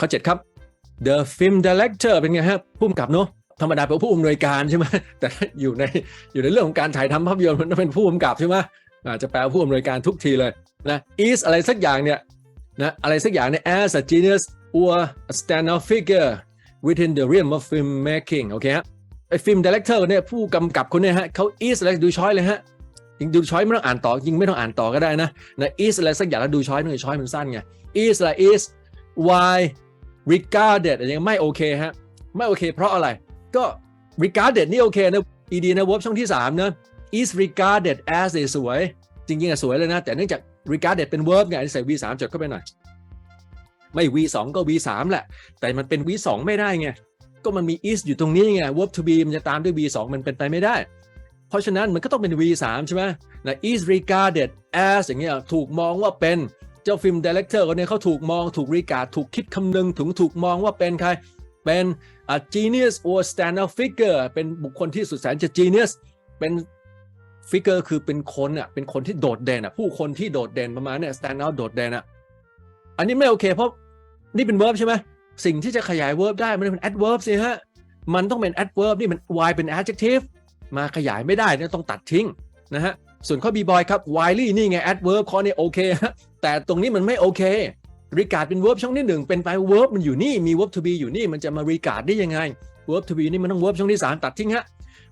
ข้อ7ครับ the film director เป็นไงฮะผู้กำกับเนอะธรรมดาเป็นผู้อำนวยการใช่ไหมแต่อยู่ในอยู่ในเรื่องของการถ่ายทำภาพยนตร์มันต้องเป็นผู้กำกับใช่ไหมอาจจะแปลว่าผู้อำนวยการทุกทีเลยนะ is อะไรสักอย่างเนี่ยนะอะไรสักอย่างเนี่ย as a genius or a standout figure within the realm of filmmaking โอเคฮะไอ้ฟิล์มดีเลกเตอร์เนี่ยผู้กำกับคนเนี่ยฮะเขา is อะไรดูช้อยเลยฮะจริงดูช้อยไม่ต้องอ่านต่อจริงไม่ต้องอ่านต่อก็ได้นะนะ is อะไรสักอย่างแล้วดูช้อยหน่อยช้อยมันสั้นไง is อะไร is why regarded ยังไม่โอเคฮะ ไม่โอเคเพราะอะไร ก็ regarded นี่โอเคนะ ed นะ verb ช่องที่ 3 นะ is regarded as สวย จริงๆอะสวยเลยนะ แต่เนื่องจาก regarded เป็น verb ไงใส่ v 3จดเข้าไปหน่อย ไม่ v 2ก็ v 3แหละ แต่มันเป็น v 2ไม่ได้ไง ก็มันมี is อยู่ตรงนี้ไง verb to be มันจะตามด้วย v 2มันเป็นไปไม่ได้ เพราะฉะนั้นมันก็ต้องเป็น v 3ใช่ไหมนะ is regarded as อย่างเงี้ยถูกมองว่าเป็น จ้าฟิล์มดีเลกเตอร์คนนี้เขาถูกมองถูก regard ถูกคิดคำนึงถึงถูกมองว่าเป็นใคร เป็น a genius or standout figure เป็นบุคคลที่สุดแสนจะ genius เป็น figure คือเป็นคนอะเป็นคนที่โดดเด่นอะผู้คนที่โดดเด่นประมาณเนี่ย standout โดดเด่นอะอันนี้ไม่โอเค เพราะนี่เป็น verb ใช่ไหมสิ่งที่จะขยาย verb ได้มันเป็น adverb สิฮะมันต้องเป็น adverb นี่มัน y เป็น adjective มาขยายไม่ได้เนี่ยต้องตัดทิ้งนะฮะส่วนข้อ b boy ครับ wiley นี่ไง adverb ข้อนี้โอเคฮะ แต่ตรงนี้มันไม่โอเค regard เป็น verb ช่องที่หนึ่งเป็นไป verb มันอยู่นี่มี verb to be อยู่นี่มันจะมา regard ได้ยังไง verb to be นี่มันต้อง verb ช่องที่สามตัดทิ้งฮะ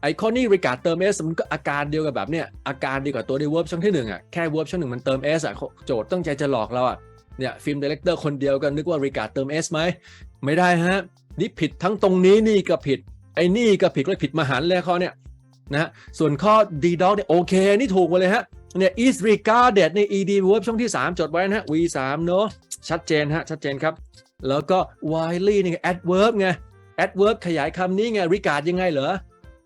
ไอ้ข้อนี้ regard เติม s มันก็อาการเดียวกับแบบเนี้ยอาการดีกว่าตัวใน verb ช่องที่หนึ่งอะแค่ verb ช่องหนึ่งมันเติม s อะโจทย์ตั้งใจจะหลอกเราอะเนี่ยฟิล์มดีเลกเตอร์คนเดียวกันนึกว่า regard เติม s ไหมไม่ได้ฮะนี่ผิดทั้งตรงนี้นี่ก็ผิดไอ้นี่ก็ผิดก็ผิดมหันเลยข้อเนี้ยนะส่วนข้อ d dog เนี่ยโอเคนี่ถูกหมดเลยฮะ เนี่ย is regarded ใน ed verb ช่องที่ 3 จดไว้นะฮะ v 3เนอะชัดเจนฮะ ชัดเจนครับ แล้วก็ widely นี่ adverb ไง adverb ขยายคำนี้ไง regard ยังไงเหรอ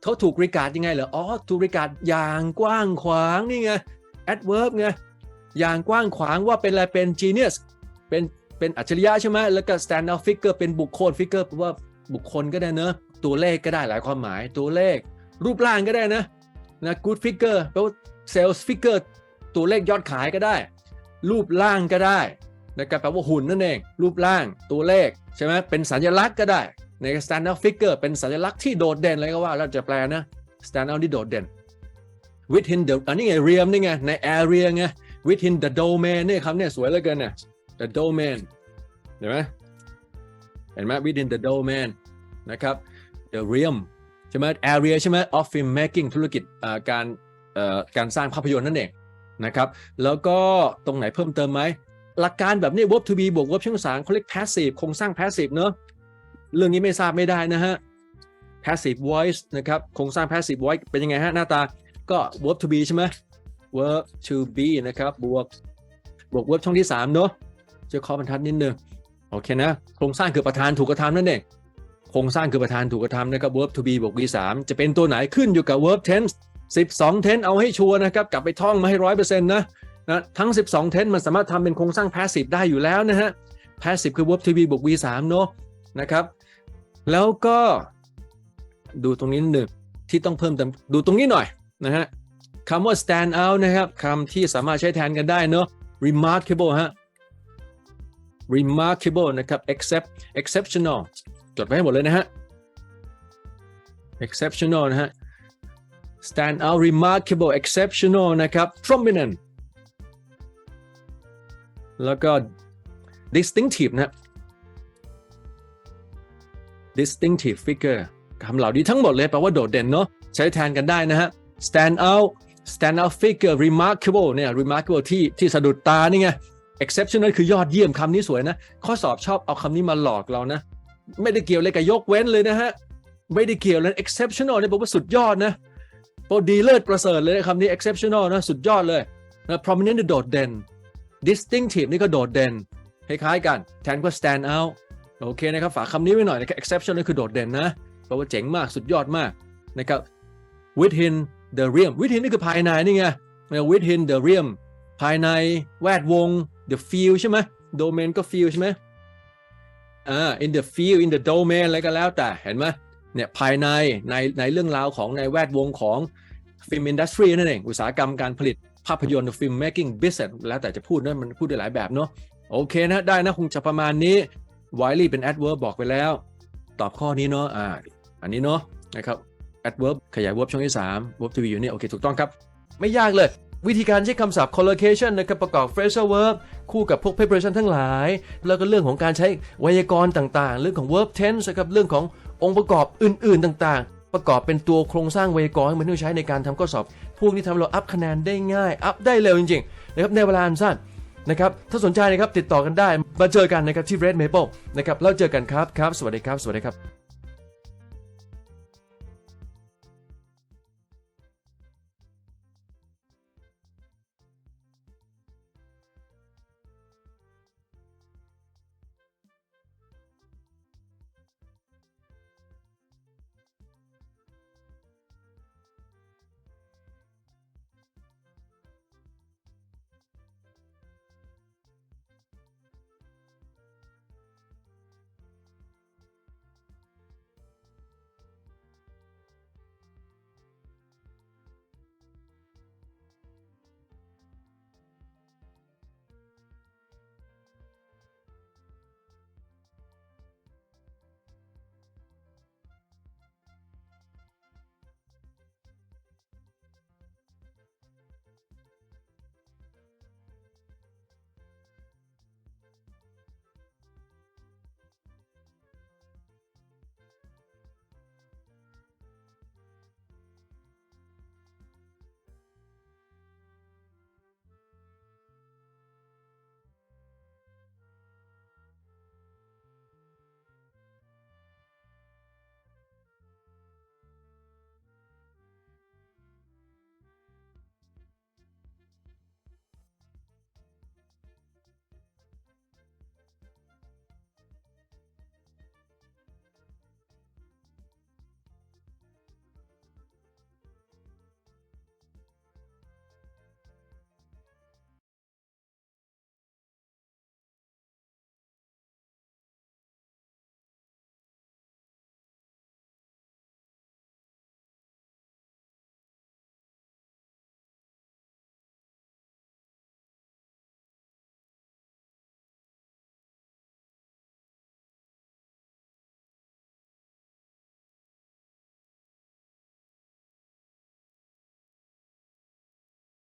เขาถูก regard ยังไงเหรออ๋อถูก regard อย่างกว้างขวางนี่ไง adverb ไงอย่างกว้างขวางว่าเป็นอะไรเป็น genius เป็นเป็นอัจฉริยะใช่ไหมแล้วก็ standout figure เป็นบุคคล figure แปลว่าบุคคลก็ได้เนอะตัวเลขก็ได้หลายความหมายตัวเลข รูปร่างก็ได้นะ นะ good figure แปลว่า sales figure ตัวเลขยอดขายก็ได้ รูปร่างก็ได้นะครับแปลว่าหุ่นนั่นเอง รูปร่างตัวเลขใช่ไหมเป็นสัญลักษณ์ก็ได้ใน standout figure เป็นสัญลักษณ์ที่โดดเด่นเลยก็ว่าเราจะแปลนะ standout ที่โดดเด่น within the อันนี้ไง realm นี่ไง ใน area ไง within the domain เนี่ยคำเนี่ยสวยเหลือเกินเนี่ย the domain เห็นไหมเห็นไหม within the domain นะครับ the realm ใช่ไหม area ใช่ไหม of film making ธุรกิจการการสร้างภาพยนตร์นั่นเองนะครับ แล้วก็ตรงไหนเพิ่มเติมไหม หลักการแบบนี้ verb to be บวก verb ช่องสามเขาเรียก passive โครงสร้าง passive เนอะเรื่องนี้ไม่ทราบไม่ได้นะฮะ passive voice นะครับโครงสร้าง passive voice เป็นยังไงฮะ หน้าตาก็ verb to be ใช่ไหม verb to be นะครับบวกบวก verb ช่องที่3เนอะจะขอบรรทัดนิดนึงโอเคนะโครงสร้างคือประธานถูกกระทำนั่นเอง โครงสร้างคือประธานถูกกระทำนะครับ verb to be บวก v 3จะเป็นตัวไหนขึ้นอยู่กับ verb tense 12 tense เอาให้ชัวร์นะครับ กลับไปท่องมาให้ร้อยเปอร์เซ็นต์นะนะทั้ง 12 tense มันสามารถทำเป็นโครงสร้าง passive ได้อยู่แล้วนะฮะ passive คือ verb to be บวก v 3เนอะนะครับ แล้วก็ดูตรงนี้หนึ่งที่ต้องเพิ่มเติมดูตรงนี้หน่อยนะฮะคำว่า stand out นะครับคำที่สามารถใช้แทนกันได้เนอะ remarkable ฮะ remarkable นะครับ except exceptional จดไว้ให้หมดเลยนะฮะ exceptional นะฮะ stand out remarkable exceptional นะครับ prominent แล้วก็ distinctive นะ distinctive figure คำเหล่านี้ทั้งหมดเลยแปลว่าโดดเด่นเนาะใช้แทนกันได้นะฮะ stand out stand out figure remarkable เนี่ย remarkable ที่ที่สะดุดตานี่ไง exceptional คือยอดเยี่ยมคำนี้สวยนะ ข้อสอบชอบเอาคำนี้มาหลอกเรานะ ไม่ได้เกี่ยวเลยกับยกเว้นเลยนะฮะ ไม่ได้เกี่ยวเลย exceptional เนี่ยบอกว่าสุดยอดนะพอดีเลิศประเสริฐเลยนะคำนี้ exceptional นะสุดยอดเลยนะ prominent นี่โดดเด่น distinctive นี่ก็โดดเด่นคล้ายๆกัน แทนก็ stand out โอเคนะครับฝากคำนี้ไว้หน่อยนะครับ exception นี่คือโดดเด่นนะแปลว่าเจ๋งมากสุดยอดมากนะครับ within the realm within นี่คือภายในนี่ไง within the realm ภายในแวดวง the field ใช่ไหม domain ก็ field ใช่ไหม อ่า in the field in the domain อะไรก็แล้วแต่เห็นไหมเนี่ยภายในในในเรื่องราวของในแวดวงของ film industry นั่นเอง อุตสาหกรรมการผลิตภาพยนตร์ film making business แล้วแต่จะพูดนะมันพูดได้หลายแบบเนาะโอเคนะได้นะคงจะประมาณนี้ Wiley เป็น adverb บอกไปแล้ว ตอบข้อนี้เนาะอ่าอันนี้เนาะนะครับ adverb ขยาย verb ช่องที่3 verb to be อยู่นี่โอเค ถูกต้องครับ ไม่ยากเลย วิธีการใช้คำศัพท์ collocation นะครับประกอบ phrasal verb คู่กับพวก preparation ทั้งหลาย แล้วก็เรื่องของการใช้ไวยากรณ์ต่างๆ เรื่องของ verb tense นะครับเรื่องขององค์ประกอบอื่นๆต่างๆ ประกอบเป็นตัวโครงสร้างไวยากรณ์ให้มันใช้ในการทำข้อสอบ พวกนี้ทำเราอัพคะแนนได้ง่ายอัพได้เร็วจริงๆนะครับในเวลาอันสั้นนะครับถ้าสนใจนะครับติดต่อกันได้มาเจอกันนะครับที่ Red Maple นะครับแล้วเจอกันครับครับ สวัสดีครับ สวัสดีครับ